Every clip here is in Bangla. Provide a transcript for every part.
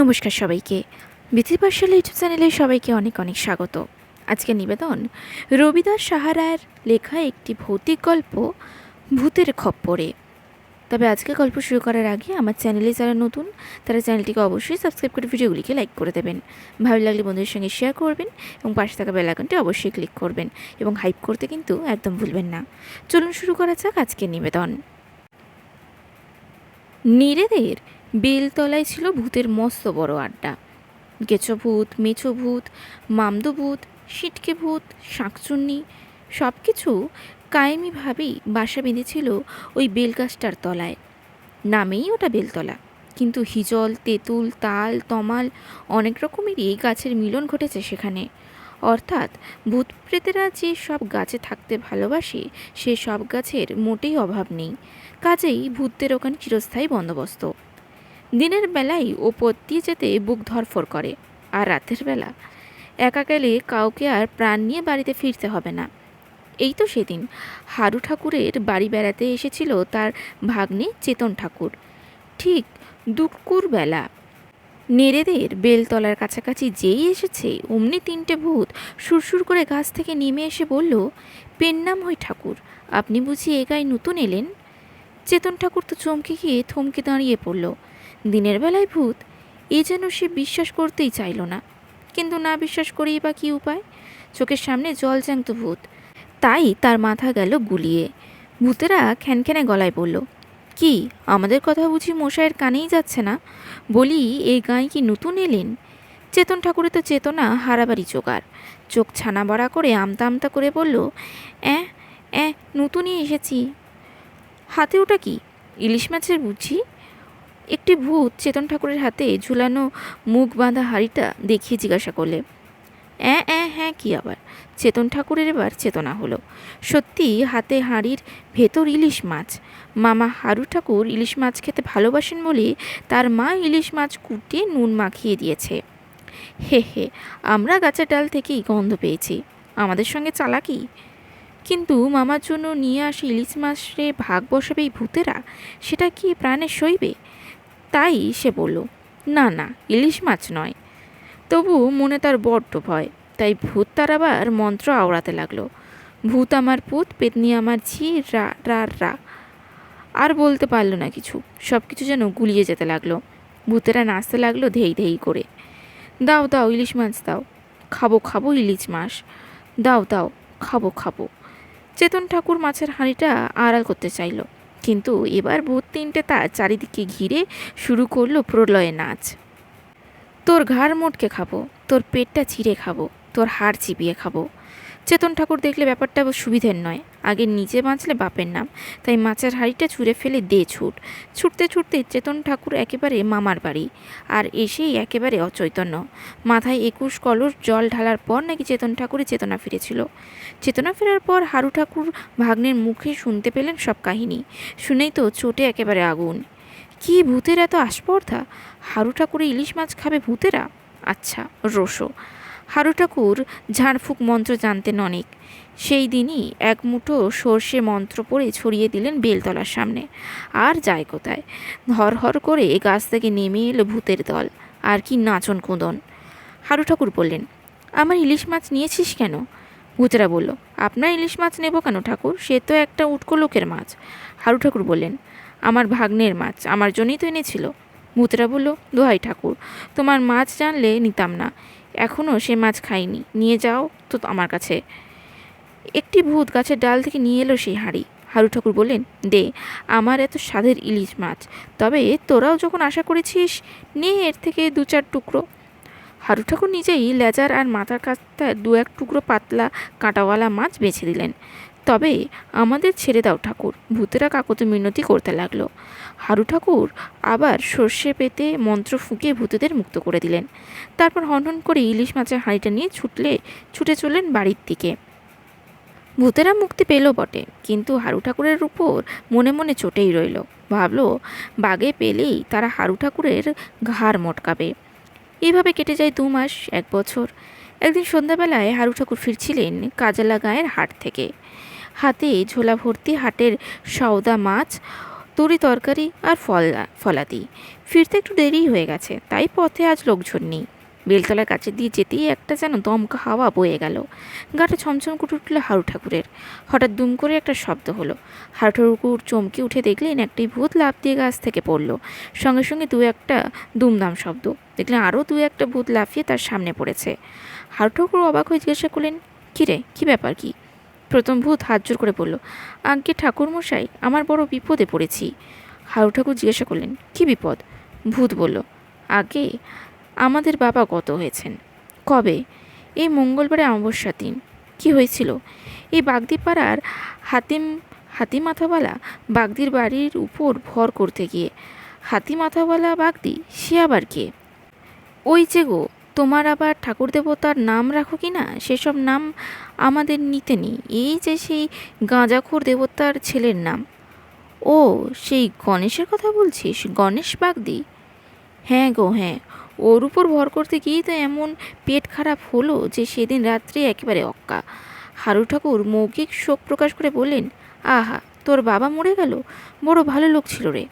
নমস্কার সবাইকে। বিথি পাঠশালা ইউটিউব চ্যানেলে সবাইকে অনেক অনেক স্বাগত। আজকে নিবেদন, রবিদাস সাহারায়ের লেখা একটি ভৌতিক গল্প, ভূতের খপ্পরে। তবে আজকে গল্প শুরু করার আগে আমার চ্যানেলে যারা নতুন, তারা চ্যানেলটিকে অবশ্যই সাবস্ক্রাইব করে ভিডিওগুলিকে লাইক করে দেবেন। ভালো লাগলে বন্ধুদের সঙ্গে শেয়ার করবেন এবং পাশে থাকা বেল আইকনটি অবশ্যই ক্লিক করবেন এবং হাইপ করতে কিন্তু একদম ভুলবেন না। চলুন শুরু করা যাক আজকের নিবেদন। নীরেদের বেলতলায় ছিল ভূতের মস্ত বড় আড্ডা। গেছো ভূত, মেছো ভূত, মামদো ভূত, সিটকে ভূত, শাঁকচুন্নি সব কিছু কায়েমিভাবেই বাসা বেঁধেছিল ওই বেলগাছটার তলায়। নামেই ওটা বেলতলা। কিন্তু হিজল, তেঁতুল, তাল, তমাল অনেক রকমেরই এই গাছের মিলন ঘটেছে সেখানে। অর্থাৎ ভূত প্রেতেরা যে সব গাছে থাকতে ভালোবাসে, সে সব গাছের মোটেই অভাব নেই। কাজেই ভূতদের ওখানে চিরস্থায়ী বন্দোবস্ত। দিনের বেলায় ওপর দিয়ে যেতে বুক ধরফর করে, আর রাতের বেলা একা গেলে কাউকে আর প্রাণ নিয়ে বাড়িতে ফিরতে হবে না। এই তো সেদিন হারু ঠাকুরের বাড়ি বেড়াতে এসেছিল তার ভাগ্নে চেতন ঠাকুর। ঠিক দুপুর বেলা নেড়েদের বেলতলার কাছাকাছি যেই এসেছে, অমনি তিনটে ভূত সুরসুর করে গাছ থেকে নেমে এসে বলল, পেন্নাম হই ঠাকুর, আপনি বুঝি এ গায়ে নতুন এলেন? চেতন ঠাকুর তো চমকে গিয়ে থমকে দাঁড়িয়ে পড়ল। দিনের বেলায় ভূত, এ যেন সে বিশ্বাস করতেই চাইল না। কিন্তু না বিশ্বাস করেই বা কী উপায়? চোখের সামনে জল জ্যান্ত ভূত। তাই তার মাথা গেল গুলিয়ে। ভূতেরা খ্যানখ্যানে গলায় বলল, কি, আমাদের কথা বুঝি মশাইয়ের কানেই যাচ্ছে না? বলি, এই গায়ে কি নতুন এলেন? চেতন ঠাকুরের তো চেতনা, হারাবাড়ি জোগাড়। চোখ ছানা বড়া করে আমতা আমতা করে বলল অ্যাঁ অ্যাঁ নতুনই এসেছি। হাতে ওটা কি? ইলিশ মাছের বুঝি? একটি ভূত চেতন ঠাকুরের হাতে ঝুলানো মুখ বাঁধা হাড়িটা দেখিয়ে জিজ্ঞাসা করলে, অ্যাঁ অ্যাঁ হ্যাঁ কি আবার? চেতন ঠাকুরের এবার চেতনা হলো। সত্যি, হাতে হাঁড়ির ভেতর ইলিশ মাছ। মামা হারু ঠাকুর ইলিশ মাছ খেতে ভালোবাসেন বলে তার মা ইলিশ মাছ কুটিয়ে নুন মাখিয়ে দিয়েছে। হে হে, আমরা গাছের ডাল থেকেই গন্ধ পেয়েছি। আমাদের সঙ্গে চালাকি? কিন্তু মামার জন্য নিয়ে আসে ইলিশ মাছে ভাগ বসাবে এই ভূতেরা? সেটা কি প্রাণে সইবে? তাই সে বলল, না না, ইলিশ মাছ নয়। তবু মনে তার বড্ড ভয়, তাই ভূত তার আবার মন্ত্র আওড়াতে লাগল, ভূত আমার পুত, পেতনি আমার ঝি, রা রা রা। আর বলতে পারল না কিছু সব কিছু যেন গুলিয়ে যেতে লাগল, ভূতেরা নাচতে লাগল ধেই ধেই করে। দাও দাও, ইলিশ মাছ দাও, খাব খাব ইলিশ মাছ, দাও দাও, খাব খাব। চেতন ঠাকুর মাছের হাঁড়িটা আড়াল করতে চাইলো কিন্তু এবার ভূত তিনটে তার চারিদিকে ঘিরে শুরু করল প্রলয়ে নাচ। তোর ঘাড় মোটকে খাব, তোর পেটটা ছিঁড়ে খাব, তোর হাড় চিপিয়ে খাব। চেতন ঠাকুর দেখলে ব্যাপারটা সুবিধের নয়। আগে নিজে বাঁচলে বাপের নাম, তাই মাছের হাঁড়িটা ছুঁড়ে ফেলে দে ছুট। ছুটতে ছুটতে চেতন ঠাকুর একেবারে মামার বাড়ি, আর এসেই একেবারে অচৈতন্য। মাথায় একুশ কলস জল ঢালার পর নাকি চেতন ঠাকুরের চেতনা ফিরেছিল। চেতনা ফেরার পর হারু ঠাকুর ভাগ্নের মুখে শুনতে পেলেন সব কাহিনী। শুনেই তো চোটে একেবারে আগুন। কি ভূতের এত আস্পর্ধা? হারু ঠাকুরে ইলিশ মাছ খাবে ভূতেরা? আচ্ছা রোশো হারু ঠাকুর ঝাড়ফুঁক মন্ত্র জানতেন অনেক। সেই দিনই এক মুঠো সর্ষে মন্ত্র পড়ে ছড়িয়ে দিলেন বেলতলার সামনে। আর যায় কোথায়? হর করে গাছ থেকে নেমে এলো ভূতের দল। আর কি নাচন কুঁদন। হারু ঠাকুর বললেন, আমার ইলিশ মাছ নিয়েছিস কেন? ভূতেরা বলল, আপনার ইলিশ মাছ নেব কেন ঠাকুর? সে তো একটা উটকো লোকের মাছ। হারু ঠাকুর বললেন, আমার ভাগ্নের মাছ, আমার জন্যই তো এনেছিল। ভূতেরা বলল, দোহাই ঠাকুর, তোমার মাছ জানলে নিতাম না। এখনও সে মাছ খায়নি। নিয়ে যাও তো আমার কাছে। একটি ভূত গাছের ডাল থেকে নিয়ে এলো সেই হাঁড়ি। হারু ঠাকুর বললেন, দে, আমার এত স্বাদের ইলিশ মাছ। তবে তোরাও যখন আশা করেছিস, নে এর থেকে দু চার টুকরো। হারু ঠাকুর নিজেই লেজার আর মাথার কাছটা দু এক টুকরো পাতলা কাঁটাওয়ালা মাছ বেছে দিলেন। তবে আমাদের ছেড়ে দাও ঠাকুর। ভূতেরা কাকতে মিনতি করতে লাগল। হারু ঠাকুর আবার সর্ষে পেতে মন্ত্র ফুঁকে ভূতেদের মুক্ত করে দিলেন। তারপর হনহন করে ইলিশ মাছের হাঁড়িটা নিয়ে ছুটলে, ছুটে চললেন বাড়ির দিকে। ভূতেরা মুক্তি পেল বটে, কিন্তু হারু ঠাকুরের উপর মনে মনে চটেই রইল। ভাবল, বাগে পেলেই তারা হারু ঠাকুরের ঘাড় মটকাবে। এইভাবে কেটে যায় দু মাস, এক বছর। একদিন সন্ধ্যাবেলায় হারু ঠাকুর ফিরছিলেন কাজালা গায়ের হাট থেকে। হাতে ঝোলা ভর্তি হাটের সওদা মাছ, তরি তরকারি আর ফল, ফলাদি। ফিরতে একটু দেরি হয়ে গেছে, তাই পথে আজ লোকজন নেই। বেলতলার কাছে দিয়ে যেতেই একটা যেন দমকা হাওয়া বয়ে গেল। গাটা ছমছম করে উঠল হারু ঠাকুরের। হঠাৎ দুম করে একটা শব্দ হলো। হারু ঠাকুর চমকে উঠে দেখলেন একটি ভূত লাফ দিয়ে গাছ থেকে পড়ল। সঙ্গে সঙ্গে দু একটা দুমদাম শব্দ। দেখলেন আরও দু একটা ভূত লাফিয়ে তার সামনে পড়েছে। হারু ঠাকুর অবাক হয়ে জিজ্ঞাসা করলেন কী রে কী ব্যাপার কি? প্রথম ভূত হাত জোর করে বলল, আজ্ঞে ঠাকুরমশাই, আমার বড় বিপদে পড়েছি। হারু ঠাকুর জিজ্ঞাসা করলেন, কী বিপদ? ভূত বলল আগে আমাদের বাবা গত হয়েছেন। কবে? এই মঙ্গলবারে অমাবস্যার দিন। কি হয়েছিল? এই বাগদি পাড়ার হাতিম হাতি মাথাওয়ালা বাগদির বাড়ির উপর ভর করতে গিয়ে হাতি মাথাওয়ালা বাগদি, সে আবার কে? ওই যে গো তোমার আবার ঠাকুর দেবতার নাম রাখো কি না? সেসব নাম আমাদের নিতে নেই। এই যে সেই গাঁজাখোর দেবতার ছেলের নাম। ও, সেই গণেশের কথা বলছিস? গণেশ বাগদি? হ্যাঁ গো হ্যাঁ। ওর উপর ভর করতে গিয়েই তো এমন পেট খারাপ হলো যে সেদিন রাত্রে একেবারে অক্কা। হারু ঠাকুর মৌখিক শোক প্রকাশ করে বললেন, আহা, তোর বাবা মরে গেল? বড় ভালো লোক ছিল রে।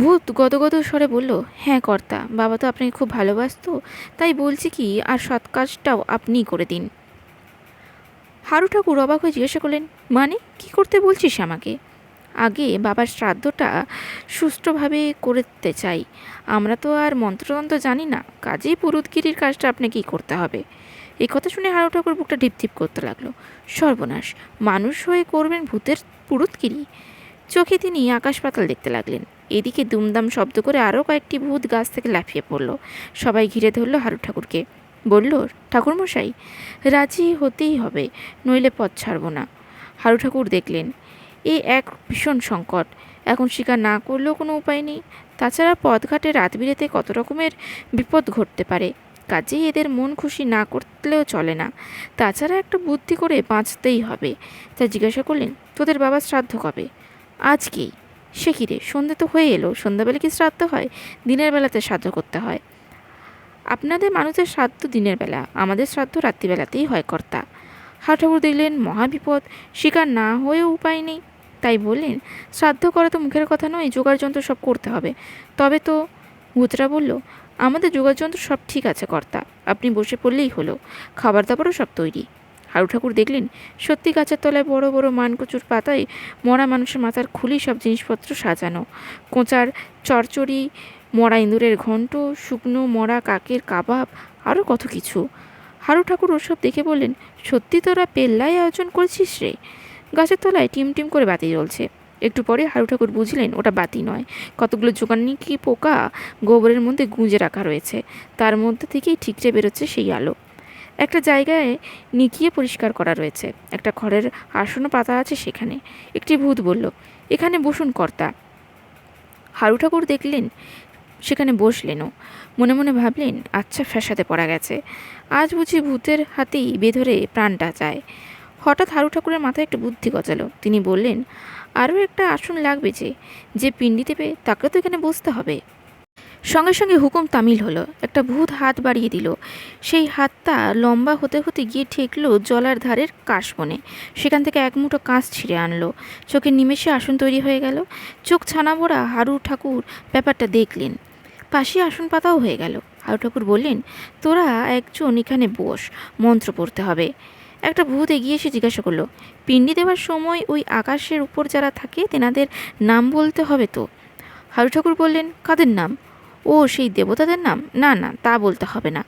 ভূত গদগদ স্বরে বলল হ্যাঁ কর্তা, বাবা তো আপনাকে খুব ভালোবাসতো, তাই বলছি কি, আর সৎ কাজটাও আপনিই করে দিন। হারু ঠাকুর অবাক হয়ে জিজ্ঞাসা করলেন মানে কি করতে বলছিস আমাকে? আগে বাবার শ্রাদ্ধটা সুষ্ঠুভাবে করতে চাই। আমরা তো আর মন্ত্রতন্ত্র জানি না, কাজেই পুরুতগিরির কাজটা আপনাকেই করতে হবে? এই কথা শুনে হারু ঠাকুর বুকটা ঢিপঢিপ করতে লাগল। সর্বনাশ, মানুষ হয়ে করবেন ভূতের পুরুতগিরি চোখে তিনি আকাশ পাতাল দেখতে লাগলেন। এদিকে দুমদাম শব্দ করে আরও কয়েকটি ভূত গাছ থেকে লাফিয়ে পড়ল। সবাই ঘিরে ধরল হারু ঠাকুরকে। বলল, ঠাকুরমশাই, রাজি হতেই হবে, নইলে পথ ছাড়ব না। হারু ঠাকুর দেখলেন, এ এক ভীষণ সংকট। এখন শিকার না করলেও কোনো উপায় নেই। তাছাড়া পথঘাটে রাত বিরেতে কত রকমের বিপদ ঘটতে পারে। কাজেই এদের মন খুশি না করলেও চলে না। তাছাড়া একটা বুদ্ধি করে বাঁচতেই হবে। তা জিজ্ঞাসা করলেন, তোদের বাবা শ্রাদ্ধ কবে? আজকেই। সে কী রে? সন্ধে তো হয়ে এলো। সন্ধ্যাবেলা কি শ্রাদ্ধ হয়? দিনের বেলাতে শ্রাদ্ধ করতে হয়। আপনাদের মানুষের শ্রাদ্ধ দিনের বেলা, আমাদের শ্রাদ্ধ রাত্রিবেলাতেই হয়, কর্তা। হাট ঠাকুর দেখলেন মহাবিপদ শিকার না হয়েও উপায় নেই। তাই বললেন, শ্রাদ্ধ করা তো মুখের কথা নয়, যোগার যন্ত্র সব করতে হবে। তবে তো ভূতরা বলল, আমাদের যোগার যন্ত্র সব ঠিক আছে, কর্তা। আপনি বসে পড়লেই হলো। খাবার দাবারও সব তৈরি। হারু ঠাকুর দেখলেন, সত্যি গাছের তলায় বড় বড় মানকচুর পাতায় মরা মানুষের মাথার খুলি সব জিনিসপত্র সাজানো। কোঁচার চরচড়ি, মরা ইঁদুরের ঘণ্ট, শুকনো মরা কাকের কাবাব আরও কত কিছু। হারু ঠাকুর ওসব দেখে বললেন, সত্যি তোরা পেল্লাই আয়োজন করেছিস রে? গাছের তলায় টিম টিম করে বাতি জ্বলছে। একটু পরে হারু ঠাকুর বুঝলেন, ওটা বাতি নয়। কতগুলো জোগানি কি পোকা গোবরের মধ্যে গুঁজে রাখা রয়েছে। তার মধ্যে থেকেই ঠিকরে বেরোচ্ছে সেই আলো। একটা জায়গায় নিকিয়ে পরিষ্কার করা রয়েছে। একটা খড়ের আসনও পাতা আছে সেখানে। একটি ভূত বলল, এখানে বসুন কর্তা। হারু ঠাকুর দেখলেন, সেখানে বসলেনও। মনে মনে ভাবলেন আচ্ছা ফ্যাসাতে পড়া গেছে। আজ বুঝি ভূতের হাতেই বেধরে প্রাণটা যায় হঠাৎ হারু ঠাকুরের মাথায় একটা বুদ্ধি গজালো। তিনি বললেন, আরও একটা আসন লাগবে যে যে পিণ্ডি দেবে তাকে তো এখানে বসতে হবে। সঙ্গে সঙ্গে হুকুম তামিল হলো। একটা ভূত হাত বাড়িয়ে দিল। সেই হাতটা লম্বা হতে হতে গিয়ে ঠেকলো জলার ধারের কাশ বনে সেখান থেকে এক মুঠো কাঁচ ছিঁড়ে আনলো। চোখের নিমেষে আসন তৈরি হয়ে গেল। চোখ ছানা ভরা হারু ঠাকুর ব্যাপারটা দেখলেন। পাশে আসন পাতাও হয়ে গেল। হারু ঠাকুর বললেন, তোরা একজন এখানে বস, মন্ত্র পড়তে হবে। একটা ভূত এগিয়ে এসে জিজ্ঞাসা করল, পিণ্ডি দেওয়ার সময় ওই আকাশের উপর যারা থাকে, তেনাদের নাম বলতে হবে তো? হারু ঠাকুর বললেন, কাদের নাম? ও, সেই দেবতাদের নাম? না না, তা বলতে হবে না।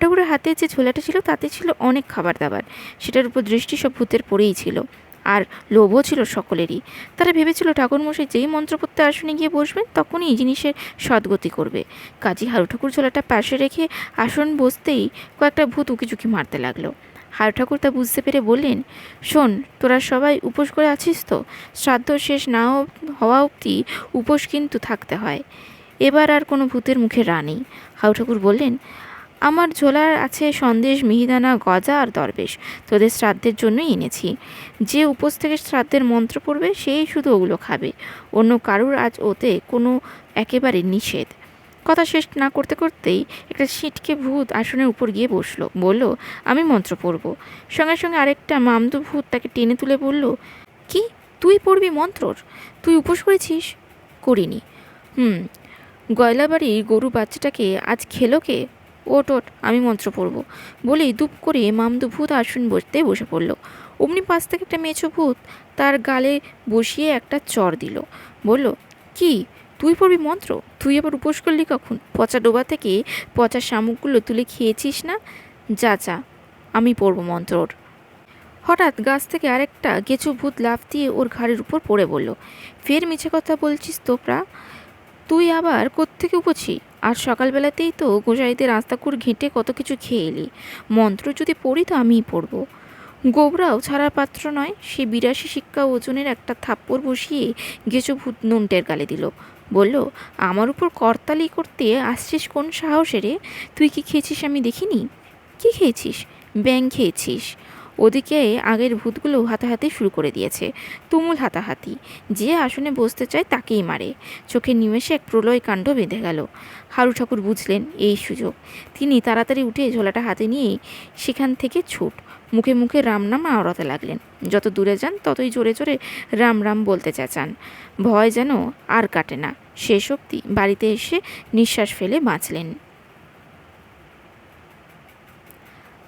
ঠাকুরের হাতে যে ঝোলাটা ছিল, তাতে ছিল অনেক খাবার দাবার সেটার উপর দৃষ্টি সব ভূতের পড়েই ছিল। আর লোভও ছিল সকলেরই। তারা ভেবেছিল ঠাকুরমশাই যেই মন্ত্র পড়তে আসনে গিয়ে বসবেন, তখনই এই জিনিসের সদ্গতি করবে। কাজী হারু ঠাকুর ঝোলাটা পাশে রেখে আসন বসতেই কয়েকটা ভূত উকিঝুঁকি মারতে লাগল। হারু ঠাকুর তা বুঝতে পেরে বললেন, শোন, তোরা সবাই উপোস করে আছিস তো? শ্রাদ্ধ শেষ না হওয়া অবধি উপোস কিন্তু থাকতে হয়। এবার আর কোনো ভূতের মুখে রা নেই হাউ ঠাকুর বললেন, আমার ঝোলার আছে সন্দেশ, মিহিদানা, গজা আর দরবেশ। তোদের শ্রাদ্ধের জন্যই এনেছি। যে উপোস থেকে শ্রাদ্ধের মন্ত্র পড়বে, সেই শুধু ওগুলো খাবে। অন্য কারুর আজ ওতে কোনো একেবারে নিষেধ। কথা শেষ না করতে করতেই একটা সিটকে ভূত আসনের উপর গিয়ে বসল। বলল, আমি মন্ত্র পড়ব। সঙ্গে সঙ্গে আরেকটা মামদু ভূত তাকে টেনে তুলে বলল, কি? তুই পড়বি মন্ত্রর? তুই উপোস করেছিস? করিনি। হুম গয়লাবাড়ির গরু বাচ্চাটাকে আজ খেলো কে? ওট ওট, আমি মন্ত্র পড়ব। বলেই দুপ করে মামদু ভূত আসন বসতে বসে পড়ল। অমনি পাশ থেকে একটা মেছো ভূত তার গালে বসিয়ে একটা চর দিল। বলল, কি? তুই পড়বি মন্ত্র? তুই আবার উপোস করলি কখন? পচা ডোবা থেকে পচা শামুকগুলো তুলে খেয়েছিস না? যা যা, আমি পড়ব মন্ত্রর হঠাৎ গাছ থেকে আরেকটা গেঁচো ভূত লাফ দিয়ে ওর ঘাড়ের উপর পড়ে বলল, ফের মিছে কথা বলছিস তোপরা? তুই আবার কোত্থেকে উপছি আর সকালবেলাতেই তো গোসাইদের রাস্তাকুর ঘেঁটে কত কিছু খেয়ে এলি। মন্ত্র যদি পড়ি তো আমিই পড়ব। গোবরাও ছাড়ার পাত্র নয়, সে বিরাশি শিক্ষা ওজনের একটা থাপ্পড় বসিয়ে গেঁচো ভূত নুনটের গালে দিল। বলল, আমার উপর করতালি করতে আসছিস কোন সাহসে রে? তুই কি খেয়েছিস আমি দেখিনি? কি খেয়েছিস? ব্যাং খেয়েছিস। ওদিকে আগের ভূতগুলো হাতাহাতি শুরু করে দিয়েছে। তুমুল হাতাহাতি। যে আসনে বসতে চায় তাকেই মারে। চোখের নিমেষে এক প্রলয় কাণ্ড বেঁধে গেল। হারু ঠাকুর বুঝলেন এই সুযোগ। তিনি তাড়াতাড়ি উঠে ঝোলাটা হাতে নিয়ে সেখান থেকে ছুট। মুখে মুখে রাম নাম আওড়াতে লাগলেন। যত দূরে যান ততই জোরে জোরে রাম রাম বলতে চেঁচান। ভয় যেন আর কাটে না। শেষ অবধি বাড়িতে এসে নিঃশ্বাস ফেলে বাঁচলেন।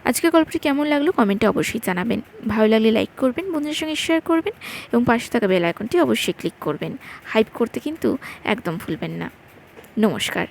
আজকের গল্পটি কেমন লাগল কমেন্টে অবশ্যই জানাবেন। ভালো লাগলে লাইক করবেন, বন্ধুদের সঙ্গে শেয়ার করবেন এবং পাশে থাকা বেল আইকনটি অবশ্যই ক্লিক করবেন। হাইপ করতে কিন্তু একদম ভুলবেন না। নমস্কার।